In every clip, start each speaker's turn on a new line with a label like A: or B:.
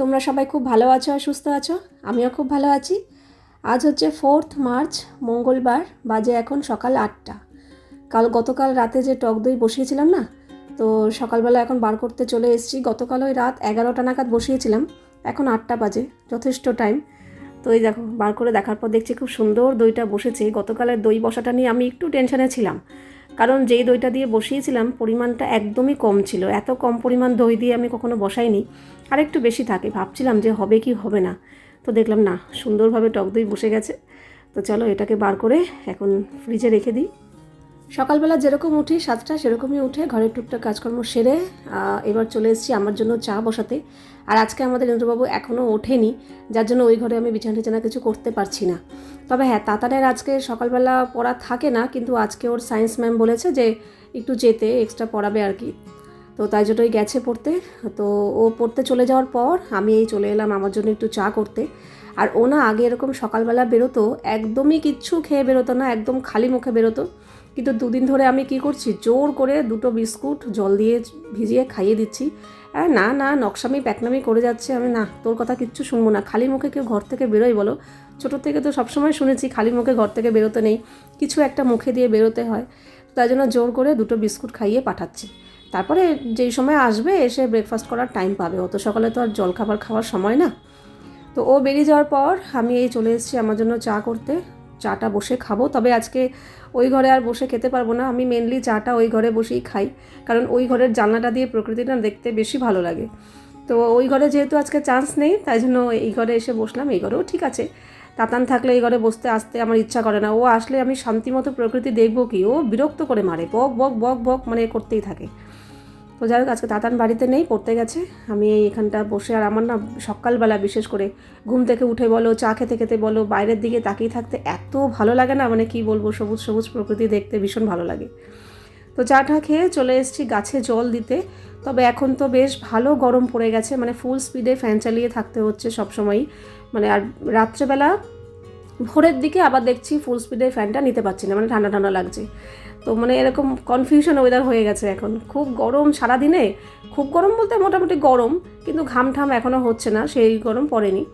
A: তোমরা সবাই খুব ভালো আছো আর সুস্থ আছো? আমিও খুব ভালো আছি। আজ হচ্ছে ফোর্থ মার্চ, মঙ্গলবার, বাজে এখন সকাল আটটা। কাল গতকাল রাতে যে টক দই বসিয়েছিলাম না, তো সকালবেলা এখন বার করতে চলে এসেছি। গতকাল ওই রাত এগারোটা নাগাদ বসিয়েছিলাম, এখন আটটা বাজে, যথেষ্ট টাইম তো এই দেখো, বার করে দেখার পর দেখছি খুব সুন্দর দইটা বসেছে। গতকালের দই বসাটা নিয়ে আমি একটু টেনশনে ছিলাম। কারণ যেই দইটা দিয়ে বসিয়েছিলাম, পরিমাণটা একদমই কম ছিল। এত কম পরিমাণ দই দিয়ে আমি কখনো বসাইনি। আর একটু বেশি থাকে। ভাবছিলাম যে হবে কি হবে না। তো দেখলাম না, সুন্দরভাবে টক দই বসে গেছে। তো চলো এটাকে বার করে এখন ফ্রিজে রেখে দিই। সকালবেলা যেরকম উঠি, সাতটা সেরকমই উঠে ঘরের টুকটাক কাজকর্ম সেরে এবার চলে এসেছি আমার জন্য চা বসাতে। আর আজকে আমাদের ইন্দ্রবাবু এখনও ওঠেনি, যার জন্য ওই ঘরে আমি বিছানা টিছানা কিছু করতে পারছি না। তবে হ্যাঁ তাতারের আজকে সকালবেলা পড়া থাকে না, কিন্তু আজকে ওর সায়েন্স ম্যাম বলেছে যে একটু যেতে, এক্সট্রা পড়াবে আর কি। তো তাই জন্যই গেছে পড়তে। তো ও পড়তে চলে যাওয়ার পর আমি এই চলে এলাম আমার জন্য একটু চা করতে। আর ও না আগে এরকম সকালবেলা বেরোতো, একদমই কিচ্ছু খেয়ে বেরোতো না, একদম খালি মুখে বেরোতো। কিন্তু দুদিন ধরে আমি কি করছি? জোর করে দুটো বিস্কুট জল দিয়ে ভিজিয়ে খাইয়ে দিচ্ছি। আর না না, নকশামি, প্যাকনামি করে যাচ্ছে। আমি, না, তোর কথা কিচ্ছু শুনব না। খালি মুখে কেউ ঘর থেকে বেরোয় বলো। ছোটোর থেকে তো সবসময় শুনেছি, খালি মুখে ঘর থেকে বেরোতে নেই। কিছু একটা মুখে দিয়ে বেরোতে হয়। তাই জন্য জোর করে দুটো বিস্কুট খাইয়ে পাঠাচ্ছি। তারপরে যেই সময় আসবে, এসে ব্রেকফাস্ট করার টাইম পাবে। অত সকালে তো আর জলখাবার খাওয়ার সময় না। তো ও বেরিয়ে যাওয়ার পর আমি এই চলে এসেছি আমার জন্য চা করতে। চাটা বসে খাব। তবে আজকে ওই ঘরে আর বসে খেতে পারব না। আমি মেনলি চাটা ওই ঘরে বসেই খাই। কারণ ওই ঘরের জানলাটা দিয়ে প্রকৃতিটা দেখতে বেশি ভালো লাগে। তো ওই ঘরে যেহেতু আজকে চান্স নেই, তাই জন্য এই ঘরে এসে বসলাম। এই ঘরেও ঠিক আছে। তাতান থাকলে এই ঘরে বসতে, আসতে আমার ইচ্ছা করে না। ও আসলে আমি শান্তিমতো প্রকৃতি দেখব কি? ও বিরক্ত করে মারে। বক বক বক বক মানে করতেই থাকে। তো যাই হোক, আজকে তাতান বাড়িতে নেই, পড়তে গেছে। আমি এই এখানটা বসে, আর আমার না সকালবেলা বিশেষ করে ঘুম থেকে উঠে বলো, চা খেতে খেতে বলো, বাইরের দিকে তাকিয়ে থাকতে এত ভালো লাগে না মানে কি বলব, সবুজ সবুজ প্রকৃতি দেখতে ভীষণ ভালো লাগে। তো চাটা খেয়ে চলে এসেছি গাছে জল দিতে। তবে এখন তো বেশ ভালো গরম পড়ে গেছে মানে ফুল স্পিডে ফ্যান চালিয়ে থাকতে হচ্ছে সবসময়ই। মানে আর রাত্রেবেলা ভোরের দিকে আবার দেখছি ফুল স্পিডে ফ্যানটা নিতে পারছি না মানে ঠান্ডা ঠান্ডা লাগছে। তো মানে এরকম কনফিউশন ওয়েদার হয়ে গেছে এখন। খুব গরম সারাদিনে, খুব গরম বলতে মোটামুটি গরম, কিন্তু ঘাম ঠাম এখনও হচ্ছে না, সেই গরম পড়েনি।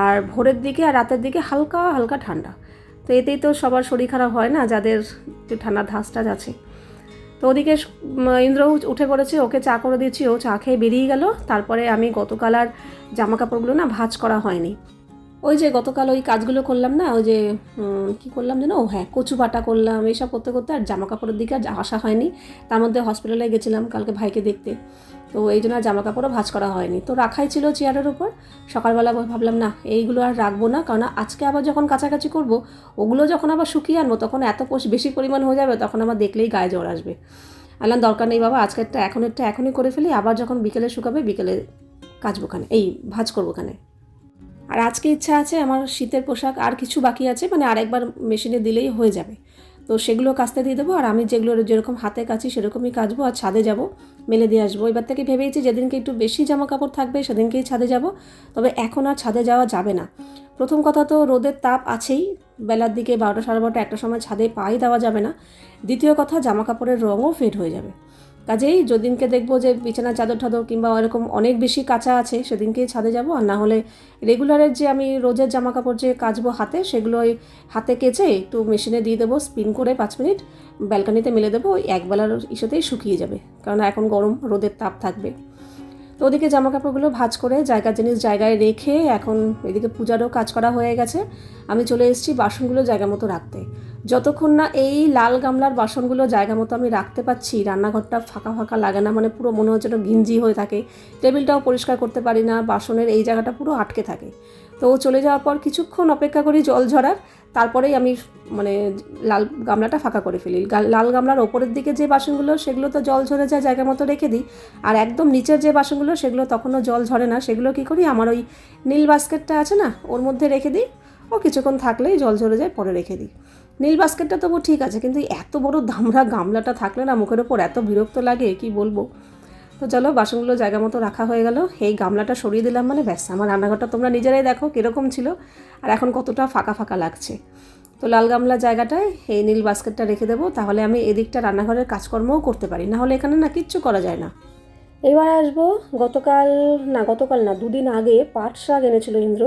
A: আর ভোরের দিকে আর রাতের দিকে হালকা হালকা ঠান্ডা। তো এতেই তো সবার শরীর খারাপ হয় না, যাদের একটু ঠান্ডার ধাস টাস আছে তো ওদিকে ইন্দ্র উঠে পড়েছে, ওকে চা করে দিয়েছি, ও চা খেয়ে বেরিয়ে গেল। তারপরে আমি গতকাল আর জামা কাপড়গুলো না ভাঁজ করা হয়নি। ওই যে গতকাল ওই কাজগুলো করলাম না, ওই যে কি করলাম যেন? ও হ্যাঁ কচু বাটা করলাম, এইসব করতে করতে আর জামা কাপড়ের দিকে আর আসা হয়নি। তার মধ্যে হসপিটালে গেছিলাম কালকে ভাইকে দেখতে। তো এই জন্য জামা কাপড়ও ভাঁজ করা হয়নি। তো রাখাই ছিল চেয়ারের উপর। সকালবেলা ভাবলাম, না, এইগুলো আর রাখব না, কারণ আজকে আবার যখন কাছাকাছি করব, ওগুলো যখন আবার শুকিয়ে আনব, তখন এত বেশি পরিমাণ হয়ে যাবে, তখন আমার দেখলেই গায়ে জ্বর আসবে। আলাম দরকার নেই বাবা, আজকেরটা এখনেরটা এখনই করে ফেলি, আবার যখন বিকেলে শুকাবে, বিকেলে কাচবো খানে এই ভাঁজ করব খানে আর আজকে ইচ্ছা আছে আমার শীতের পোশাক আর কিছু বাকি আছে মানে আরেকবার মেশিনে দিলেই হয়ে যাবে। তো সেগুলো কাচতে দিয়ে দেবো, আর আমি যেগুলো যেরকম হাতে কাছি সেরকমই কাচবো আর ছাদে যাব, মেলে দিয়ে আসব। এবার থেকে ভেবেইছি যেদিনকে একটু বেশি জামা কাপড় থাকবে সেদিনকেই ছাদে যাব, তবে এখন আর ছাদে যাওয়া যাবে না। প্রথম কথা তো রোদের তাপ আছেই, বেলার দিকে বারোটা সাড়ে বারোটা একটা সময় ছাদে পাই দেওয়া যাবে না। দ্বিতীয় কথা জামা কাপড়ের রঙও ফেড হয়ে যাবে। কাজেই যেদিনকে দেখব যে বিছানা চাদর ঠাদর কিংবা এরকম অনেক বেশি কাঁচা আছে, সেদিনকেই ছাদে যাব। আর না হলে রেগুলারের যে আমি রোজের জামা কাপড় যে কাচবো হাতে সেগুলো ওই হাতে কেচে একটু মেশিনে দিয়ে দেবো, স্পিন করে পাঁচ মিনিট, ব্যালকানিতে মেলে দেবো, ওই একবেলার ইসেতেই শুকিয়ে যাবে। কারণ এখন গরম, রোদের তাপ থাকবে। তো ওদিকে জামা কাপড়গুলো ভাঁজ করে জায়গার জিনিস জায়গায় রেখে এখন এদিকে পূজারও কাজ করা হয়ে গেছে। আমি চলে এসেছি বাসনগুলো জায়গা মতো রাখতে। যতক্ষণ না এই লাল গামলার বাসনগুলো জায়গা মতো আমি রাখতে পারছি, রান্নাঘরটা ফাঁকা ফাঁকা লাগে না মানে পুরো মনে হচ্ছে ঘিঞ্জি হয়ে থাকে। টেবিলটাও পরিষ্কার করতে পারি না, বাসনের এই জায়গাটা পুরো আটকে থাকে। তো চলে যাওয়ার পর কিছুক্ষণ অপেক্ষা করি জল ঝরার। তারপরেই আমি মানে লাল গামলাটা ফাঁকা করে ফেলি। লাল গামলার ওপরের দিকে যে বাসনগুলো, সেগুলো তো জল ঝরে যায় জায়গা মতো রেখে দিই। আর একদম নিচের যে বাসনগুলো, সেগুলো তখনও জল ঝরে না। সেগুলো কী করি, আমার ওই নীল বাস্কেটটা আছে না, ওর মধ্যে রেখে দিই। ও কিছুক্ষণ থাকলেই জল ঝরে যায়, পরে রেখে দিই। নীল বাস্কেটটা তবু ঠিক আছে, কিন্তু এত বড় দামড়া গামলাটা থাকলে না, মুখের ওপর এত বিরক্ত লাগে, কি বলব? তো চলো বাসনগুলো জায়গা মতো রাখা হয়ে গেল। এই গামলাটা সরিয়ে দিলাম মানে ব্যাস, আমার রান্নাঘরটা তোমরা নিজেরাই দেখো কীরকম ছিল আর এখন কতটা ফাঁকা ফাঁকা লাগছে। তো লাল গামলা জায়গাটায় এই নীল বাস্কেটটা রেখে দেবো, তাহলে আমি এদিকটা রান্নাঘরের কাজকর্মও করতে পারি। না হলে এখানে না কিচ্ছু করা যায় না। এবার আসব, গতকাল না গতকাল না, দুদিন আগে পাট শাক এনেছিল ইন্দ্র।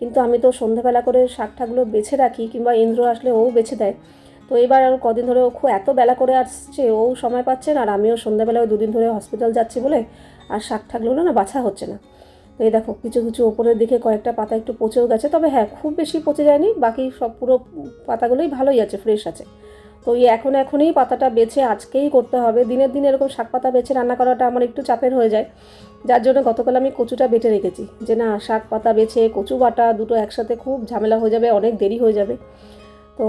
A: কিন্তু আমি তো সন্ধ্যাবেলা করে শাক ঠাকগুলো বেছে রাখি কিংবা ইন্দ্র আসলে ও বেছে দেয়। তো এবার আর কদিন ধরে ও খুব এত বেলা করে আসছে, ও সময় পাচ্ছে না আর আমিও সন্ধ্যাবেলা ওই দুদিন ধরে হসপিটাল যাচ্ছি বলে আর শাক ঠাকগুলো না, বাছা হচ্ছে না। তো এই দেখো, কিছু কিছু ওপরের দিকে কয়েকটা পাতা একটু পচেও গেছে, তবে হ্যাঁ খুব বেশি পচে যায়নি, বাকি সব পুরো পাতাগুলোই ভালোই আছে ফ্রেশ আছে। তো এই এখন এখনই পাতাটা বেছে আজকেই করতে হবে, দিনের দিন এরকম শাক পাতা বেছে রান্না করাটা আমার একটু চাপের হয়ে যায়। যার জন্য গতকাল আমি কচুটা বেটে রেখেছি, যে না, শাক পাতা বেছে, কচু বাটা দুটো একসাথে খুব ঝামেলা হয়ে যাবে, অনেক দেরি হয়ে যাবে। তো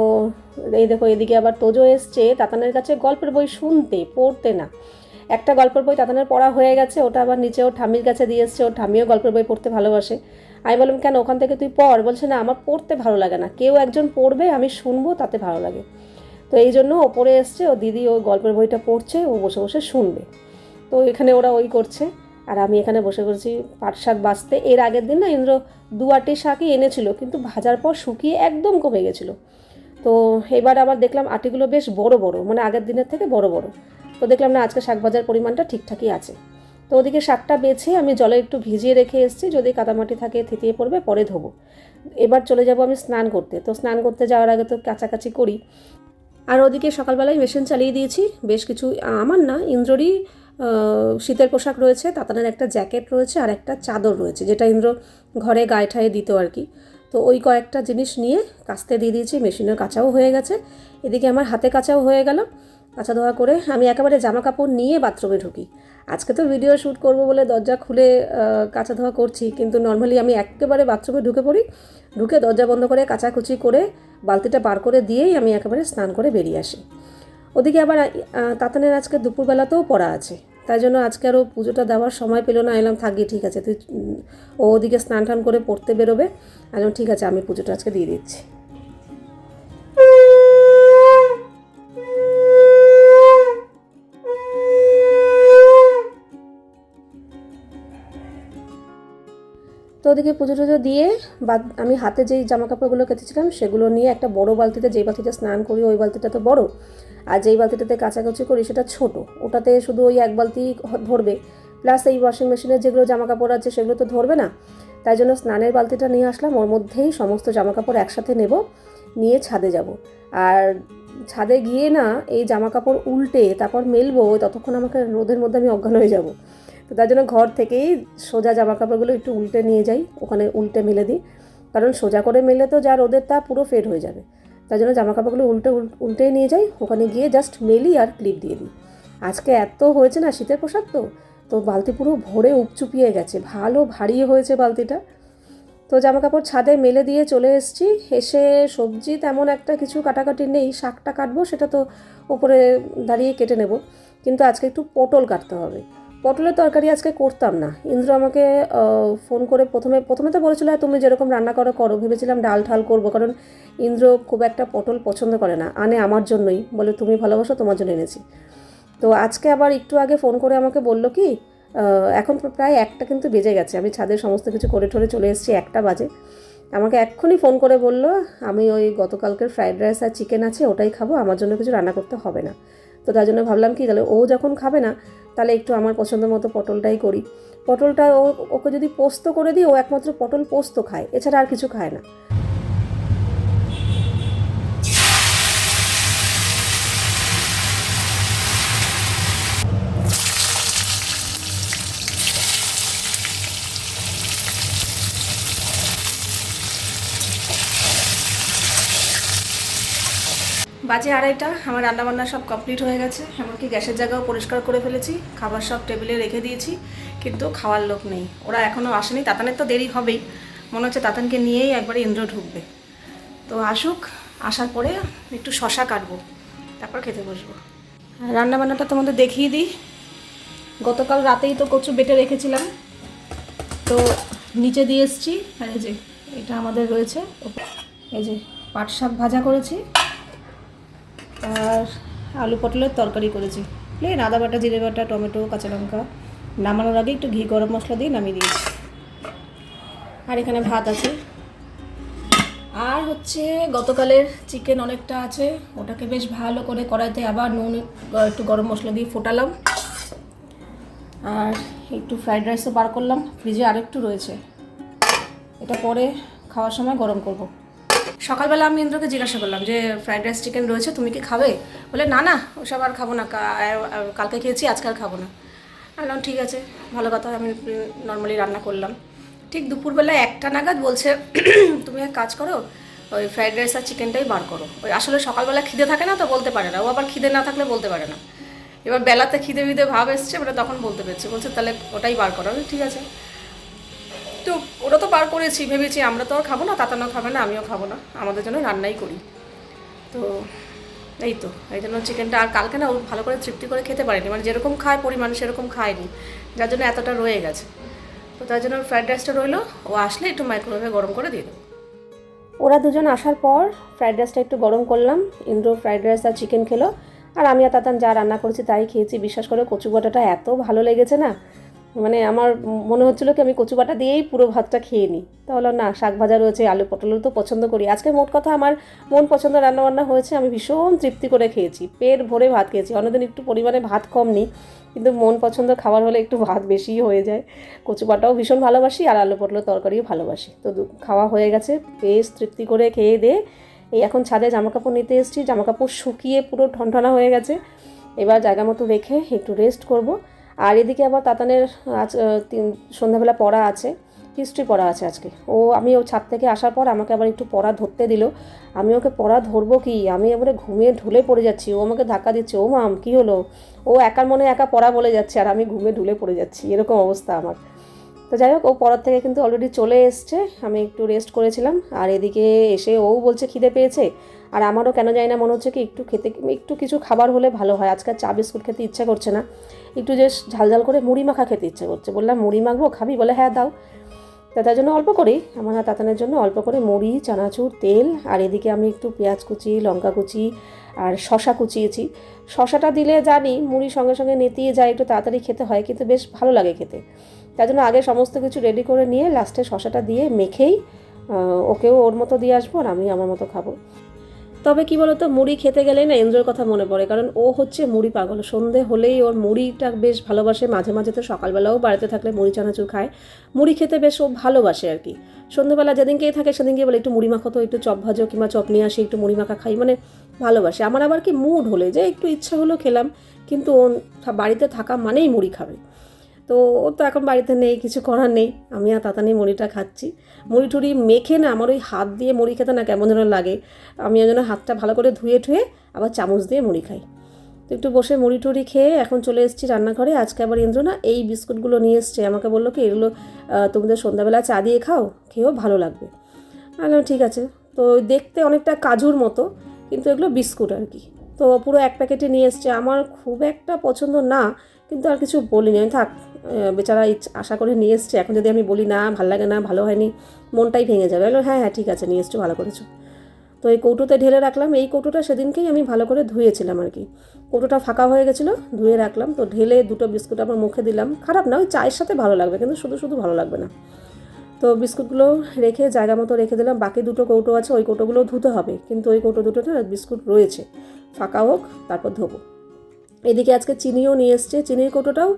A: এই দেখো, এদিকে আবার তোজো এসছে। তাতানের কাছে গল্পের বই শুনতে, পড়তে না। একটা গল্পের বই তাতানের পড়া হয়ে গেছে, ওটা আবার নিচে ওর ঠাম্মির কাছে দিয়ে এসছে। ওর ঠাম্মিও গল্পের বই পড়তে ভালোবাসে। আমি বললাম, কেন, ওখান থেকে তুই পড়। বলছে, না, আমার পড়তে ভালো লাগে না। কেউ একজন পড়বে, আমি শুনব, তাতে ভালো লাগে। তো এই জন্য ওপরে এসছে, ও দিদি ও গল্পের বইটা পড়ছে, ও বসে বসে শুনবে। তো এখানে ওরা ওই করছে। আর আমি এখানে বসে করছি পাট শাক বাঁচতে। এর আগের দিন না, ইন্দ্র দু আটি শাকই এনেছিল, কিন্তু ভাজার পর শুকিয়ে একদম কমে গেছিল। তো এবার আবার দেখলাম আটিগুলো বেশ বড় বড় মানে আগের দিনের থেকে বড় বড়। তো দেখলাম না, আজকে শাক ভাজার পরিমাণটা ঠিকঠাকই আছে। তো ওদিকে শাকটা বেছে আমি জলে একটু ভিজিয়ে রেখে এসেছি, যদি কাদামাটি থাকে থেতিয়ে পড়বে পরে ধোবো। এবার চলে যাব আমি স্নান করতে। তো স্নান করতে যাওয়ার আগে তো কাছাকাছি করি। আর ওদিকে সকালবেলায় মেশিন চালিয়ে দিয়েছি, বেশ কিছু, আমার না ইন্দ্ররই শীতের পোশাক রয়েছে, তাতানের একটা জ্যাকেট রয়েছে আর একটা চাদর রয়েছে, যেটা ইন্দ্র ঘরে গায়ে ঠায়ে দিত আর কি। তো ওই কয়েকটা জিনিস নিয়ে কাচতে দিয়ে দিয়েছি, মেশিনের কাঁচাও হয়ে গেছে। এদিকে আমার হাতে কাঁচাও হয়ে গেল। কাঁচা ধোয়া করে আমি একেবারে জামা কাপড় নিয়ে বাথরুমে ঢুকি। আজকে তো ভিডিও শ্যুট করব বলে দরজা খুলে কাঁচা ধোয়া করছি, কিন্তু নর্মালি আমি একেবারে বাথরুমে ঢুকে পড়ি। ঢুকে দরজা বন্ধ করে, কাচাকুচি করে, বালতিটা বার করে দিয়েই আমি একেবারে স্নান করে বেরিয়ে আসি। ওদিকে আবার তাতানের আজকে দুপুরবেলাতেও পড়া আছে। তাই জন্য আজকে আরও পুজোটা দেওয়ার সময় পেল না। এলাম, থাকি ঠিক আছে। তুই ও ওদিকে স্নান টান করে পড়তে বেরোবে। এলাম ঠিক আছে, আমি পুজোটা আজকে দিয়ে দিচ্ছি। তো ওদিকে পুজো টুজো দিয়ে বা আমি হাতে যেই জামা কাপড়গুলো কেটেছিলাম সেগুলো নিয়ে একটা বড় বালতিতে, যেই বালতিতে স্নান করি, ওই বালতিটা তো বড়। আর যেই বালতিটাতে কাচাকুচি করি সেটা ছোট। ওটাতে শুধু ওই এক বালতি ধরবে। প্লাস এই ওয়াশিং মেশিনের যেগুলো জামা কাপড় আছে সেগুলো তো ধরবে না। তাই জন্য স্নানের বালতিটা নিয়ে আসলাম। ওর মধ্যেই সমস্ত জামা কাপড় একসাথে নেব, নিয়ে ছাদে যাব। আর ছাদে গিয়ে না এই জামা কাপড় উল্টে তারপর মেলবো ততক্ষণ আমাকে রোদের মধ্যে আমি অজ্ঞান হয়ে যাব। তো তার জন্য ঘর থেকেই সোজা জামা কাপড়গুলো একটু উল্টে নিয়ে যাই। ওখানে উল্টে মেলে দিই। কারণ সোজা করে মেলে তো যা রোদের তা পুরো ফেড হয়ে যাবে। তার জন্য জামা কাপড়গুলো উল্টে উল- উল্টে নিয়ে যাই। ওখানে গিয়ে জাস্ট মেলি আর ক্লিপ দিয়ে দিই। আজকে এত হয়েছে না শীতের পোশাক তো? তো বালতি পুরো ভরে উপচুপিয়ে গেছে। ভালো ভারী হয়েছে বালতিটা। তো জামা কাপড় ছাদে মেলে দিয়ে চলে এসেছি। এসে সবজি তেমন একটা কিছু কাটাকাটি নেই। শাকটা কাটবো, সেটা তো ওপরে দাঁড়িয়ে কেটে নেব। কিন্তু আজকে একটু পটল কাটতে হবে। পটলের তরকারি আজকে করতাম না। ইন্দ্র আমাকে ফোন করে প্রথমে প্রথমে তো বলেছিল "হ্যাঁ, তুমি যেরকম রান্না করো করো। ভেবেছিলাম ডাল ঠাল করব কারণ ইন্দ্র খুব একটা পটল পছন্দ করে না। আনে আমার জন্যই। বলে তুমি ভালোবাসো তোমার জন্য এনেছি। তো আজকে আবার একটু আগে ফোন করে আমাকে বলল কি এখন প্রায় একটা কিন্তু বেজে গেছে। আমি ছাদের সমস্ত কিছু করে ঠরে চলে এসেছি একটা বাজে। আমাকে এক্ষুনি ফোন করে বলল আমি ওই গতকালকের ফ্রাইড রাইস আর চিকেন আছে ওটাই খাব। আমার জন্য কিছু রান্না করতে হবে না। তো তার জন্য ভাবলাম কি, তাহলে ও যখন খাবে না, তাহলে একটু আমার পছন্দ মতো পটলটাই করি। পটলটা ও, ওকে যদি পোস্ত করে দিই, ও একমাত্র পটল পোস্ত খায়, এছাড়া আর কিছু খায় না। বাজে আড়াইটা, আমার রান্নাবান্না সব কমপ্লিট হয়ে গেছে, এমনকি গ্যাসের জায়গাও পরিষ্কার করে ফেলেছি, খাবার সব টেবিলে রেখে দিয়েছি, কিন্তু খাওয়ার লোক নেই, ওরা এখনও আসেনি, তাতানের তো দেরি হবেই, মনে হচ্ছে তাতানকে নিয়েই একবারে ইন্দ্র ঢুকবে। তো আসুক, আসার পরে একটু শশা কাটবো, তারপর খেতে বসবো। রান্নাবান্নাটা তোমাদের দেখিয়ে দিই, গতকাল রাতেই তো কচু বেটে রেখেছিলাম, তো নিচে দিয়ে এসছি আর এই যে, এটা আমাদের রয়েছে, এই যে পাট শাক ভাজা করেছি আর আলু পটলের তরকারি করেছি। প্লেন আদা বাটা, জিরে বাটা, টমেটো, কাঁচা লঙ্কা নামানোর আগে একটু ঘি, গরম মশলা দিয়ে নামিয়ে দিয়েছি। আর এখানে ভাত আছে। আর হচ্ছে গতকালের চিকেন অনেকটা আছে। ওটাকে বেশ ভালো করে কড়াইতে আবার নুন একটু গরম মশলা দিয়ে ফোটালাম। আর একটু ফ্রাইড রাইসও বার করলাম। ফ্রিজে আরেকটু রয়েছে। এটা পরে খাওয়ার সময় গরম করব। সকালবেলা আমি ইন্দ্রকে জিজ্ঞাসা করলাম যে ফ্রাইড রাইস চিকেন রয়েছে, তুমি কি খাবে? বলে, না না, ওসব আর খাব না কালকে খেয়েছি, আজকে আর খাব না। বললাম, ঠিক আছে, ভালো কথা, আমি নর্মালি রান্না করলাম। ঠিক দুপুরবেলা একটা নাগাদ বলছে, তুমি এক কাজ করো, ওই ফ্রাইড রাইস আর চিকেনটাই বার করো। ওই আসলে সকালবেলা খিদে থাকে না তো, বলতে পারে না, ও আবার খিদে না থাকলে বলতে পারে না। এবার বেলাতে খিদে বিদে ভাব এসছে মানে তখন বলতে পেরেছে, বলছে, তাহলে ওটাই বার করো। ঠিক আছে। তো ওটা তো বার করেছি, ভেবেছি আমরা তো আর খাব না তাতানো খাবে না, আমিও খাব না। আমাদের জন্য রান্নাই করি। তো এই তো, এই জন্য চিকেনটা আর কালকে না ও ভালো করে তৃপ্তি করে খেতে পারেনি। মানে যেরকম খায়, পরিমাণ সেরকম খায়নি। যার জন্য এতটা রয়ে গেছে। তো তার জন্য ফ্রাইড রাইসটা রইল। ও আসলে একটু মাইক্রোওয়েভে গরম করে দিয়ে দেবো। ওরা দুজন আসার পর ফ্রাইড রাইসটা একটু গরম করলাম। ইন্দ্র ফ্রাইড রাইস আর চিকেন খেলো। আর আমি আর তাতান যা রান্না করেছি তাই খেয়েছি। বিশ্বাস করে, কচু বাটাটা এত ভালো লেগেছে না। মানে আমার মনে হচ্ছিল কি আমি কচু বাটা দিয়েই পুরো ভাতটা খেয়ে নিই। তাহলে না, শাক ভাজা রয়েছে, আলু পটলও তো পছন্দ করি। আজকে মোট কথা আমার মন পছন্দ রান্নাবান্না হয়েছে, আমি ভীষণ তৃপ্তি করে খেয়েছি। পেট ভরে ভাত খেয়েছি। অন্যদিন একটু পরিমাণে ভাত কম নিই, কিন্তু মন পছন্দ খাবার হলে একটু ভাত বেশিই হয়ে যায়। কচু বাটাও ভীষণ ভালোবাসি, আর আলু পটলের তরকারিও ভালোবাসি। তো খাওয়া হয়ে গেছে, বেশ তৃপ্তি করে খেয়ে দিয়ে এই এখন ছাদে জামাকাপড় নিতে এসেছি, জামাকাপড় শুকিয়ে পুরো ঠনঠনা হয়ে গেছে। এবার জায়গা মতো রেখে একটু রেস্ট করব। আর এদিকে আবার তাতানের আজ সন্ধ্যাবেলা পড়া আছে হিস্ট্রি পড়া আছে আজকে। ও, আমি ও ছাদ থেকে আসার পর আমাকে আবার একটু পড়া ধরতে দিল। আমি ওকে পড়া ধরবো কি? আমি এবারে ঘুমিয়ে ঢুলে পড়ে যাচ্ছি। ও আমাকে ধাক্কা দিচ্ছে, ও মাম, কী হলো? ও একার মনে একা পড়া বলে যাচ্ছে, আর আমি ঘুমিয়ে ঢুলে পড়ে যাচ্ছি। এরকম অবস্থা আমার। তো যাই হোক, ও পড়ার থেকে কিন্তু অলরেডি চলে এসছে। আমি একটু রেস্ট করেছিলাম, আর এদিকে এসে ও বলছে খিদে পেয়েছে। আর আমারও কেন জানি না মনে হচ্ছে কি একটু খেতে, একটু কিছু খাবার হলে ভালো হয়। আজকাল চা, বিস্কুট খেতে ইচ্ছা করছে না। একটু যে ঝাল ঝাল করে মুড়ি মাখা খেতে ইচ্ছা করছে। বললাম, মুড়ি মাখবো? খাবি? বলে হ্যাঁ দাও। তা তার জন্য অল্প করেই, আমার তাতানের জন্য অল্প করে মুড়ি, চানাচুর, তেল, আর এদিকে আমি একটু পেঁয়াজ কুচি, লঙ্কা কুচি, আর শশা কুচিয়েছি। শশাটা দিলে জানি মুড়ি সঙ্গে সঙ্গে নেতিয়ে যায়, একটু তাড়াতাড়ি খেতে হয়, কিন্তু বেশ ভালো লাগে খেতে। তার জন্য আগে সমস্ত কিছু রেডি করে নিয়ে লাস্টে শশাটা দিয়ে মেখেই ওকেও ওর মতো দিয়ে আসব আর আমি আমার মতো খাব। তবে কি বলতো, মুড়ি খেতে গেলেই না এন্দ্রর কথা মনে পড়ে, কারণ ও হচ্ছে মুড়ি পাগল। সন্ধে হলেই ওর মুড়িটা বেশ ভালোবাসে, মাঝে মাঝে তো সকালবেলাও বাড়িতে থাকলে মুড়ি চানাচুর খায়। মুড়ি খেতে বেশ ও ভালোবাসে আর কি। সন্ধ্যেবেলা যেদিনকেই থাকে সেদিনকে বলে, একটু মুড়ি মাখো তো, একটু চপ ভাজো কিংবা চপ নিয়ে আসি, একটু মুড়ি মাখা খাই মানে ভালোবাসে। আমার আবার কি মুড হলে যে একটু ইচ্ছা হলো খেলাম, কিন্তু ও বাড়িতে থাকা মানেই মুড়ি খাবে। তো ও তো এখন বাড়িতে নেই, কিছু করার নেই। আমি আর তাতানি মুড়িটা খাচ্ছি। মুড়ি টুড়ি মেখে না, আমার ওই হাত দিয়ে মুড়ি খেতে না কেমন যেন লাগে। আমি ওই জন্য হাতটা ভালো করে ধুয়ে ঠুয়ে আবার চামচ দিয়ে মুড়ি খাই। তো একটু বসে মুড়ি টুড়ি খেয়ে এখন চলে এসেছি রান্নাঘরে। আজকে আবার ইন্দ্র না এই বিস্কুটগুলো নিয়ে এসছে। আমাকে বলল কি, এগুলো তোমাদের সন্ধ্যাবেলা চা দিয়ে খাও, খেয়েও ভালো লাগবে। আমি ঠিক আছে। তো দেখতে অনেকটা কাজুর মতো, কিন্তু এগুলো বিস্কুট আর কি। তো পুরো এক প্যাকেটে নিয়ে এসছে। আমার খুব একটা পছন্দ না। কিন্তু আর কিছু বলিনি। আমি থাক বেচারা আশা করে নিয়ে এসছে। এখন যদি আমি বলি, না, ভালো লাগে না, ভালো হয়নি, মনটাই ভেঙে যাবে। বলল হ্যাঁ হ্যাঁ ঠিক আছে, নিয়ে এসছো, ভালো করেছ। তো এই কৌটোতে ঢেলে রাখলাম। এই কৌটোটা সেদিনকেই আমি ভালো করে ধুয়েছিলাম আর কি। কৌটোটা ফাঁকা হয়ে গেছিল, ধুয়ে রাখলাম। তো ঢেলে দুটো বিস্কুট আমার মুখে দিলাম। খারাপ না, ওই চায়ের সাথে ভালো লাগবে, কিন্তু শুধু শুধু ভালো লাগবে না। তো বিস্কুটগুলো রেখে, জায়গা মতো রেখে দিলাম। বাকি দুটো কৌটো আছে, ওই কৌটোগুলো ধুতে হবে। কিন্তু ওই কৌটো দুটোতে বিস্কুট রয়েছে। ফাঁকা হোক, তারপর ধোবো। এদিকে আজকে চিনিও নিয়ে এসছে। চিনির কৌটোটাও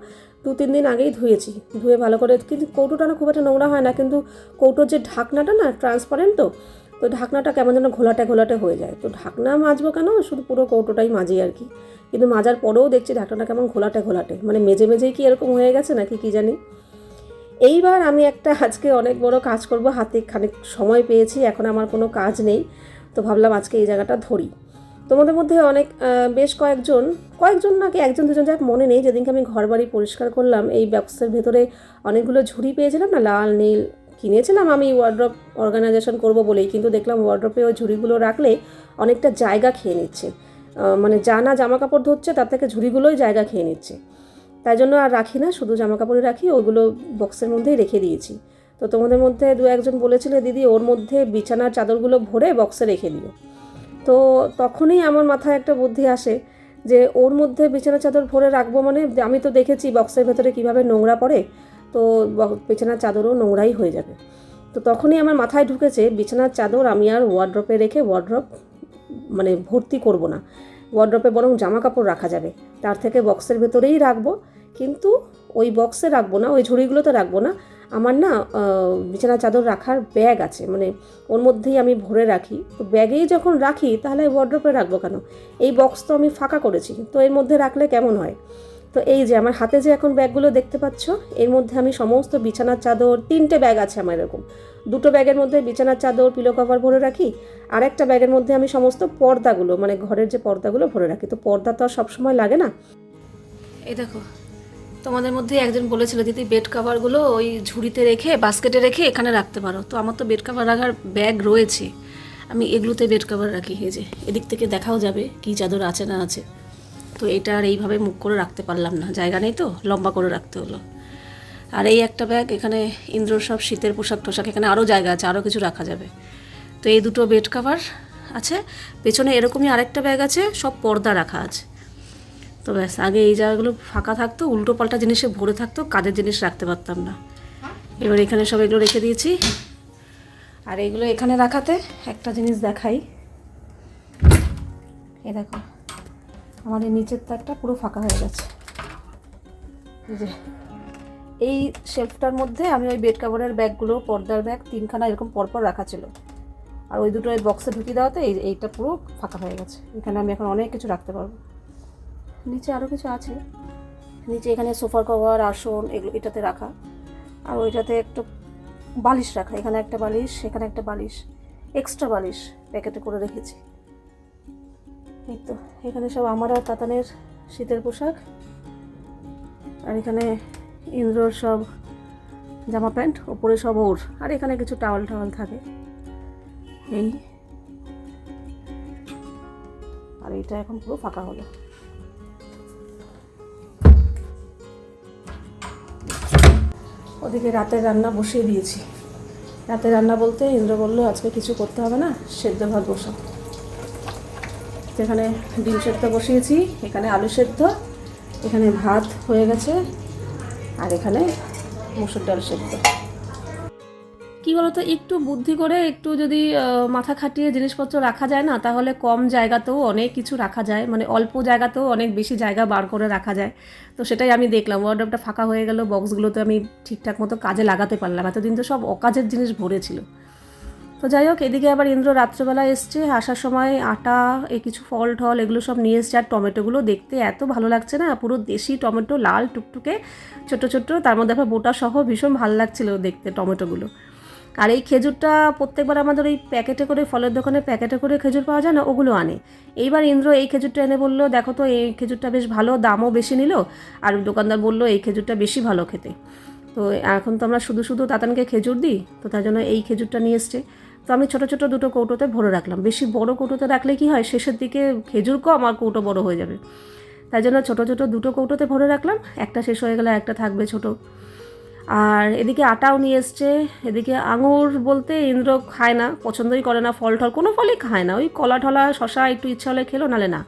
A: দু, তিন দিন আগেই ধুয়েছি। ধুয়ে ভালো করে কিন্তু কৌটোটা না খুব একটা নোংরা হয় না, কিন্তু কৌটোর যে ঢাকনাটা না ট্রান্সপারেন্ট তো তো ঢাকনাটা কেমন যেন ঘোলাটে ঘোলাটে হয়ে যায়। তো ঢাকনা মাজবো কেন? শুধু পুরো কৌটোটাই মাজি আর কি। কিন্তু মাজার পরেও দেখছি ঢাকনাটা কেমন ঘোলাটে ঘোলাটে। মানে মেজে মেজেই কি এরকম হয়ে গেছে নাকি কি জানি? এইবার আমি একটা আজকে অনেক বড় কাজ করব। হাতে খানিক সময় পেয়েছি, এখন আমার কোনো কাজ নেই। তো ভাবলাম আজকে এই জায়গাটা ধরি। তোমাদের মধ্যে অনেক বেশ কয়েকজন কয়েকজন নাকি একজন দুজন যাক মনে নেই, যেদিনকে আমি ঘর বাড়ি পরিষ্কার করলাম, এই বক্সের ভেতরে অনেকগুলো ঝুড়ি পেয়েছিলাম না, লাল, নীল কিনেছিলাম আমি ওয়ার্ড্রপ অর্গানাইজেশন করব বলেই, কিন্তু দেখলাম ওয়ার্ড্রপে ওই ঝুড়িগুলো রাখলে অনেকটা জায়গা খেয়ে নিচ্ছে। মানে যা না জামা কাপড় ধরছে, তার থেকে ঝুড়িগুলোই জায়গা খেয়ে নিচ্ছে। তাই জন্য আর রাখি না, শুধু জামা কাপড়ই রাখি, ওগুলো বক্সের মধ্যেই রেখে দিয়েছি। তো তোমাদের মধ্যে দু একজন বলেছিলে, দিদি, ওর মধ্যে বিছানার চাদরগুলো ভরে বক্সে রেখে দিও। তো তখনই আমার মাথায় একটা বুদ্ধি আসে যে ওর মধ্যে বিছানার চাদর ভরে রাখব মানে আমি তো দেখেছি বক্সের ভেতরে কীভাবে নোংরা পড়ে, তো বিছানার চাদরও নোংরাই হয়ে যাবে। তো তখনই আমার মাথায় ঢুকেছে বিছানার চাদর আমি আর ওয়ার্ড্রপে রেখে ওয়ার্ড্রপ মানে ভর্তি করব না। ওয়ার্ড্রপে বরং জামা কাপড় রাখা যাবে। তার থেকে বক্সের ভেতরেই রাখব, কিন্তু ওই বক্সে রাখব না, ওই ঝুড়িগুলোতে রাখব না। আমার না বিছানা চাদর রাখার ব্যাগ আছে। মানে ওর মধ্যেই আমি ভরে রাখি। তো ব্যাগেই যখন রাখি, তাহলে ওয়ার্ড্রপে রাখব কেন? এই বক্স তো আমি ফাঁকা করেছি। তো এর মধ্যে রাখলে কেমন হয়? তো এই যে, আমার হাতে যে এখন ব্যাগগুলো দেখতে পাচ্ছ, এর মধ্যে আমি সমস্ত বিছানার চাদর, তিনটে ব্যাগ আছে আমার এরকম। দুটো ব্যাগের মধ্যে বিছানার চাদর পিলো কভার ভরে রাখি। আর একটা ব্যাগের মধ্যে আমি সমস্ত পর্দাগুলো মানে ঘরের যে পর্দাগুলো ভরে রাখি। তো পর্দা তো আর সবসময় লাগে না? এই দেখো তোমাদের মধ্যে একজন বলেছিল, দিদি বেড কাভারগুলো ওই ঝুড়িতে রেখে বাস্কেটে রেখে এখানে রাখতে পারো। তো আমার তো বেড কাভার রাখার ব্যাগ রয়েছে। আমি এগুলোতে বেড কাভার রাখি, এই যে, এদিক থেকে দেখাও যাবে কী চাদর আছে না আছে। তো এটা আর এইভাবে মুখ করে রাখতে পারলাম না, জায়গা নেই তো, লম্বা করে রাখতে হলো। আর এই একটা ব্যাগ এখানে ইন্দ্রর সব শীতের পোশাক টোশাক, এখানে আরও জায়গা আছে আরও কিছু রাখা যাবে। তো এই দুটো বেড কাভার আছে, পেছনে এরকমই আরেকটা ব্যাগ আছে, সব পর্দা রাখা আছে। তো ব্যাস, আগে এই জায়গাগুলো ফাঁকা থাকতো, উল্টো পাল্টা জিনিসে ভরে থাকতো কাজের জিনিস রাখতে পারতাম না। এবার এখানে সব এগুলো রেখে দিয়েছি। আর এগুলো এখানে রাখাতে একটা জিনিস দেখাই। এই দেখো এই নিচের তারটা পুরো ফাঁকা হয়ে গেছে। এই যে, এই শেলফটার মধ্যে আমি ওই বেড কাভারের ব্যাগগুলো, পর্দার ব্যাগ, তিনখানা এরকম পরপর রাখা ছিল। আর ওই দুটো ওই বক্সে ঢুকিয়ে দেওয়াতে এই এইটা পুরো ফাঁকা হয়ে গেছে। এখানে আমি এখন অনেক কিছু রাখতে পারব। নিচে আরও কিছু আছে। নিচে এখানে সোফার কভার, আসন এগুলো এটাতে রাখা। আর ওইটাতে একটা বালিশ রাখা। এখানে একটা বালিশ এখানে একটা বালিশ। এক্সট্রা বালিশ প্যাকেটে করে রেখেছি। এই তো, এখানে সব আমার আর তাতানের শীতের পোশাক। আর এখানে ইন্দ্রর সব জামা প্যান্ট, ওপরে সব ওর। আর এখানে কিছু টাওয়াল টাওয়াল থাকে। এই। আর এটা এখন পুরো ফাঁকা হলো। ওদিকে রাতের রান্না বসিয়ে দিয়েছি। রাতে রান্না বলতে ইন্দ্র বলল, আজকে কিছু করতে হবে না, সেদ্ধ ভাত বসা। এখানে ডিম সেদ্ধ বসিয়েছি, এখানে আলু সেদ্ধ, এখানে ভাত হয়ে গেছে, আর এখানে মুসুর ডাল সেদ্ধ। কী বলতো, একটু বুদ্ধি করে একটু যদি মাথা খাটিয়ে জিনিসপত্র রাখা যায় না, তাহলে কম জায়গাতেও অনেক কিছু রাখা যায়। মানে অল্প জায়গাতেও অনেক বেশি জায়গা বার করে রাখা যায়। তো সেটাই আমি দেখলাম। ওয়ার্ডরোবটা ফাঁকা হয়ে গেল বক্সগুলোতে আমি ঠিকঠাক মতো কাজে লাগাতে পারলাম। এতদিন তো সব অকাজের জিনিস ভরেছিল তো যাই হোক, এদিকে আবার ইন্দ্র রাত্রেবেলা এসছে, আসার সময় আটা এই কিছু ফল টল এগুলো সব নিয়ে এসছে। আর টমেটোগুলো দেখতে এত ভালো লাগছে না, পুরো দেশি টমেটো, লাল টুকটুকে, ছোট ছোট, তার মধ্যে আবার বোটা সহ ভীষণ ভালো লাগছিল দেখতে টমেটোগুলো। আর এই খেজুরটা প্রত্যেকবার আমাদের ওই প্যাকেটে করে, ফলের দোকানে প্যাকেটে করে খেজুর পাওয়া যায় না, ওগুলো আনে। এইবার ইন্দ্র এই খেজুরটা এনে বলল, দেখো তো, এই খেজুরটা বেশ ভালো দামও বেশি নিল। আর দোকানদার বলল, এই খেজুরটা বেশি ভালো খেতে। তো এখন তো আমরা শুধু শুধু তাতানকে খেজুর দিই, তো তার জন্য এই খেজুরটা নিয়ে এসছে। তো আমি ছোটো ছোটো দুটো কৌটোতে ভরে রাখলাম। বেশি বড় কৌটোতে রাখলে কি হয়, শেষের দিকে খেজুর কম আর কৌটো বড় হয়ে যাবে। তাই জন্য ছোটো ছোটো দুটো কৌটোতে ভরে রাখলাম। একটা শেষ হয়ে গেলে একটা থাকবে ছোট। আর এদিকে আটাও নিয়ে এসছে, এদিকে আঙুর বলতে ইন্দ্র খায় না, পছন্দই করে না ফল টল কোনো ফলই খায় না, ওই কলা ঠলা শশা একটু ইচ্ছা হলে খেলো, নালে না।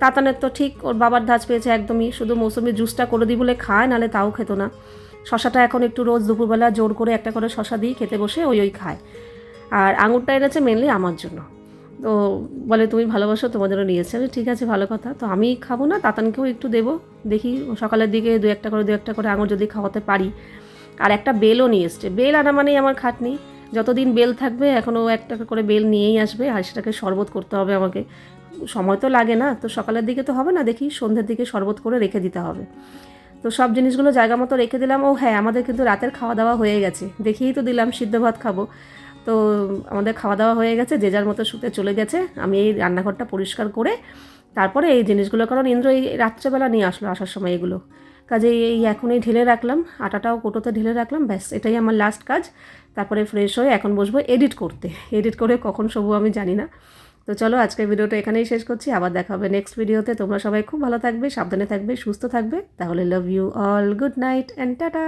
A: তাতানের তো ঠিক ওর বাবার ধাঁচ পেয়েছে একদমই, শুধু মৌসুমি জুসটা করে দিই বলে খায়, নালে তাও খেত না। শশাটা এখন একটু রোজ দুপুরবেলা জোর করে একটা করে শশা দিয়ে খেতে বসে ওই ওই খায়। আর আঙুরটা এনেছে মেনলি আমার জন্য। তো বলে, তুমি ভালোবাসো তোমাদেরও নিয়েছে। আমি, ঠিক আছে, ভালো কথা। তো আমি খাব না, তাতানকেও একটু দেবো, দেখি সকালের দিকে দু একটা করে, দু একটা করে আঙুর যদি খাওয়াতে পারি। আর একটা বেলও নিয়ে এসছে। বেল আনা মানেই আমার খাটনি। যতদিন বেল থাকবে এখনও একটা করে বেল নিয়েই আসবে আর সেটাকে শরবত করতে হবে আমাকে। সময় তো লাগে না, তো সকালের দিকে তো হবে না, দেখি সন্ধ্যের দিকে শরবত করে রেখে দিতে হবে। তো সব জিনিসগুলো জায়গা মতো রেখে দিলাম। ও হ্যাঁ আমাদের কিন্তু রাতের খাওয়া দাওয়া হয়ে গেছে। দেখিয়েই তো দিলাম, সিদ্ধ ভাত খাব। তো আমাদের খাওয়া দাওয়া হয়ে গেছে, যে যার মতো শুতে চলে গেছে। আমি এই রান্নাঘরটা পরিষ্কার করে তারপরে এই জিনিসগুলো, কারণ ইন্দ্র এই রাত্রেবেলা নিয়ে আসলো আসার সময় এগুলো। কাজে এই এখনই ঢেলে রাখলাম, আটাটাও কোটোতে ঢেলে রাখলাম, ব্যাস, এটাই আমার লাস্ট কাজ। তারপরে ফ্রেশ হয়ে এখন বসবো এডিট করতে। এডিট করে কখন শোবো আমি জানি না। তো চলো, আজকের ভিডিওটা এখানেই শেষ করছি। আবার দেখা হবে নেক্সট ভিডিওতে তোমরা সবাই খুব ভালো থাকবে, সাবধানে থাকবে, সুস্থ থাকবে। তাহলে love you all good night and tata